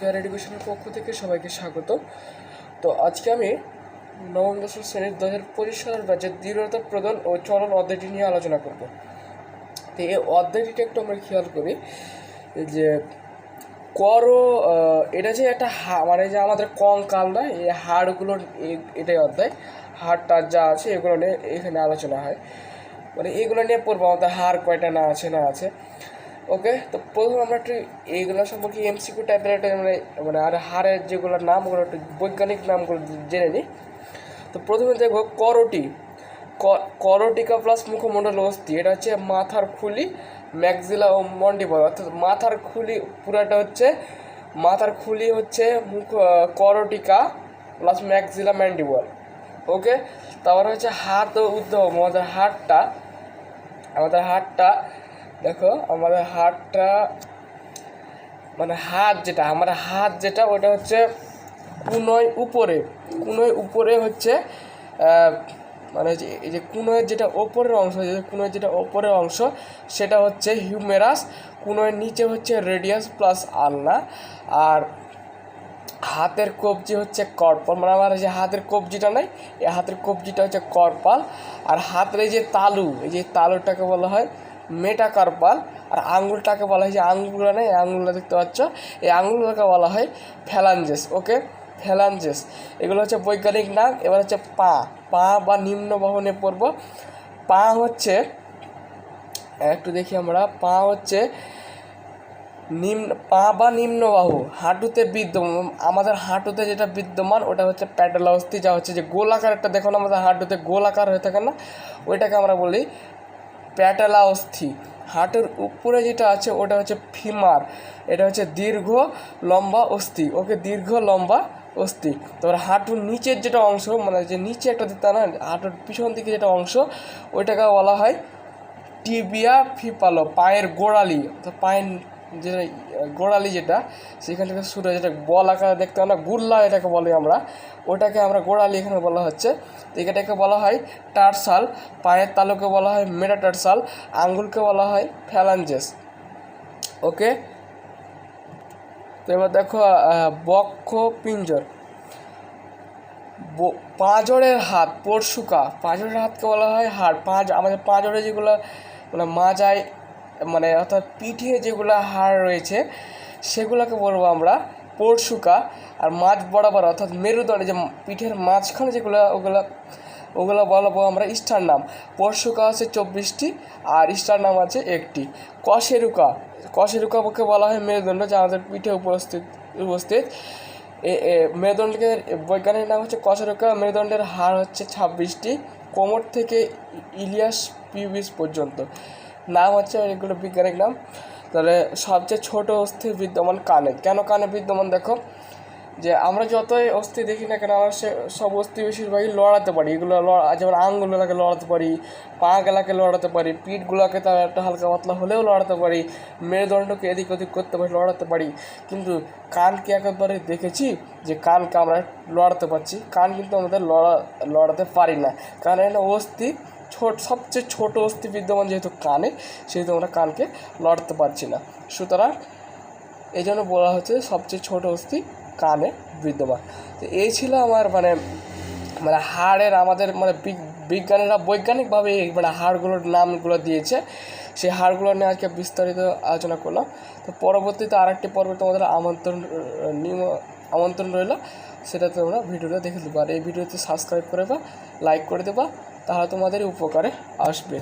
Higher এডুকেশনের পক্ষ থেকে সবাইকে স্বাগত। তো আজকে আমি নবম দশম শ্রেণির দু হাজার পঁচিশ সালের ব্যাচের দৃঢ়তা প্রদান ও চলন অধ্যায়টি নিয়ে আলোচনা করব। তো এই অধ্যায়টিটা একটু আমরা খেয়াল করি যে কর এটা যে একটা হা মানে যে আমাদের কঙ্কাল না এই হাড়গুলোর এ- এটাই অধ্যায়। হাড়টা যা আছে এগুলো নিয়ে এখানে আলোচনা হয়। মানে এগুলো নিয়ে পড়ব, আমাদের হাড় কয়টা না আছে না আছে। ওকে? তো প্রথমে আমরা একটু এইগুলো সম্পর্কে এমসিকিউ টাইপের একটা মানে মানে আর হাড়ের যেগুলো নামগুলো একটু বৈজ্ঞানিক নামগুলো জেনে নিই তো প্রথমে দেখব করটি। করটিকা প্লাস মুখমণ্ডল অস্থি, এটা হচ্ছে মাথার খুলি, ম্যাক্সিলা ও মন্ডিবল। অর্থাৎ মাথার খুলি পুরাটা হচ্ছে, মাথার খুলি হচ্ছে মুখ করটিকা প্লাস ম্যাক্সিলা ম্যান্ডিবল ওকে? তারপরে হচ্ছে হাত ও উদ্ধব, আমাদের হাতটা আমাদের হাতটা দেখো, আমাদের হাতটা মানে হাত যেটা আমার হাত যেটা, ওটা হচ্ছে কুনোয় উপরে। কুনোয় উপরে হচ্ছে মানে এই যে কুনোয়ের যেটা ওপরের অংশ কুনোয়ের যেটা ওপরের অংশ, সেটা হচ্ছে হিউমেরাস। কুনোয়ের নিচে হচ্ছে রেডিয়াস প্লাস আলনা। আর হাতের কবজি হচ্ছে করপাল। মানে আমার যে হাতের কবজিটা নাই, এই হাতের কবজিটা হচ্ছে করপাল। আর হাতের এই যে তালু, এই যে তালুটাকে বলা হয় মেটাকার্পাল আর আঙুলটাকে বলা হয় যে আঙুলগুলো নেই আঙুলটা দেখতে পাচ্ছ? এই আঙুলগুলোকে বলা হয় ফ্যালাঞ্জেস ওকে ফ্যালাঞ্জেস এগুলো হচ্ছে বৈজ্ঞানিক নাম, এবার হচ্ছে পা পা বা নিম্ন বাহনে পড়ব। পা হচ্ছে, একটু দেখি আমরা, পা হচ্ছে নিম্ন, পা বা নিম্নবাহু হাঁটুতে বিদ্যমান, আমাদের হাঁটুতে যেটা বিদ্যমান, ওটা হচ্ছে প্যাটেলা অস্থি, যা হচ্ছে যে গোলাকার একটা, দেখো না আমাদের হাঁটুতে গোলাকার হয়ে থাকে না? ওইটাকে আমরা বলি প্যাটেলা অস্থি হাঁটুর উপরে যেটা আছে, ওটা হচ্ছে ফিমার, এটা হচ্ছে দীর্ঘ লম্বা অস্থি, ওকে দীর্ঘ লম্বা অস্থি। তারপর হাঁটুর নিচের যেটা অংশ মানে যে নিচে একটা দিতে না, হাঁটুর পিছন দিকে যেটা অংশ, ওইটাকে বলা হয় টিবিয়া ফিপালো, পায়ের গোড়ালি। অর্থাৎ পায়ের যেটা গোড়ালি যেটা, সেখান থেকে হয় যেটা বল আকারে দেখতে না, গুল্লা এটাকে বলি আমরা, ওটাকে আমরা গোড়ালি এখানে বলা হচ্ছে। তো এটাকে বলা হয় টার্সাল, পায়ের তালুকে বলা হয় মেটাটার্সাল, আঙ্গুলকে বলা হয় ফ্যালাঞ্জেস। ওকে? তো এবার দেখো বক্ষ পিঞ্জর পাঁজরের হাত, পরশুকা। পাঁজরের হাতকে বলা হয় হাড়। পাঁচ আমাদের পাঁজরে যেগুলো মানে মাজায় মানে অর্থাৎ পিঠে যেগুলো হাড় রয়েছে, সেগুলোকে বলব আমরা পরশুকা আর মাঝ বরাবর অর্থাৎ মেরুদণ্ডে যে পিঠের মাঝখানে যেগুলো, ওগুলো ওগুলো বলব আমরা স্টার নাম। পরশুকা আছে চব্বিশটি আর স্টার নাম আছে একটি। কশেরুকা, কশেরুকাকে বলা হয় মেরুদণ্ড, যা আমাদের পিঠে উপস্থিত উপস্থিত। মেরুদণ্ডকে বৈজ্ঞানিক নাম হচ্ছে কশরকা, মেরুদণ্ডের হাড় হচ্ছে ছাব্বিশটি। কোমর থেকে ইলিয়াস পিউবিস পর্যন্ত। নাম হচ্ছে এগুলো বৈজ্ঞানিক নাম। তাহলে সবচেয়ে ছোট অস্থি বিদ্যমান কানে। কেন কানে বিদ্যমান দেখো? যে আমরা যতই অস্থি দেখি না কেন, আমরা সে সব অস্থি বেশিরভাগই লড়াতে পারি। এগুলো লড়া, যেমন আঙুলগুলোকে লড়াতে পারি পা গেলাকে লড়াতে পারি, পিঠগুলোকে তার একটা হালকা পাতলা হলেও লড়াতে পারি, মেরুদণ্ডকে এদিক ওদিক করতে পারি, লড়াতে পারি। কিন্তু কানকে একেবারে দেখেছি যে কানকে আমরা লড়াতে পারছি। কান কিন্তু আমাদের লড়া, লড়াতে পারি না। কারণ অস্থি ছোট, সবচেয়ে ছোট অস্থি বিদ্যমান যেহেতু কানে, সেহেতু আমরা কানকে লড়তে পারছি না। সুতরাং এই জন্য বলা হচ্ছে সবচেয়ে ছোট অস্থি কানে বিদ্যমান। তো এই ছিল আমার মানে মানে হাড়ের আমাদের মানে বিজ্ঞানীরা বৈজ্ঞানিকভাবে মানে হাড়গুলোর নামগুলো দিয়েছে। সেই হাড়গুলো নিয়ে আজকে বিস্তারিত আলোচনা করলাম। তো পরবর্তীতে আরেকটি পর্বে তোমাদের আমন্ত্রণ আমন্ত্রণ রইল, সেটা তোমরা ভিডিওটা দেখে দেবো আর এই ভিডিওতে সাবস্ক্রাইব করে বা লাইক করে দেবা। তাহলে তোমাদের উপকারে আসবে।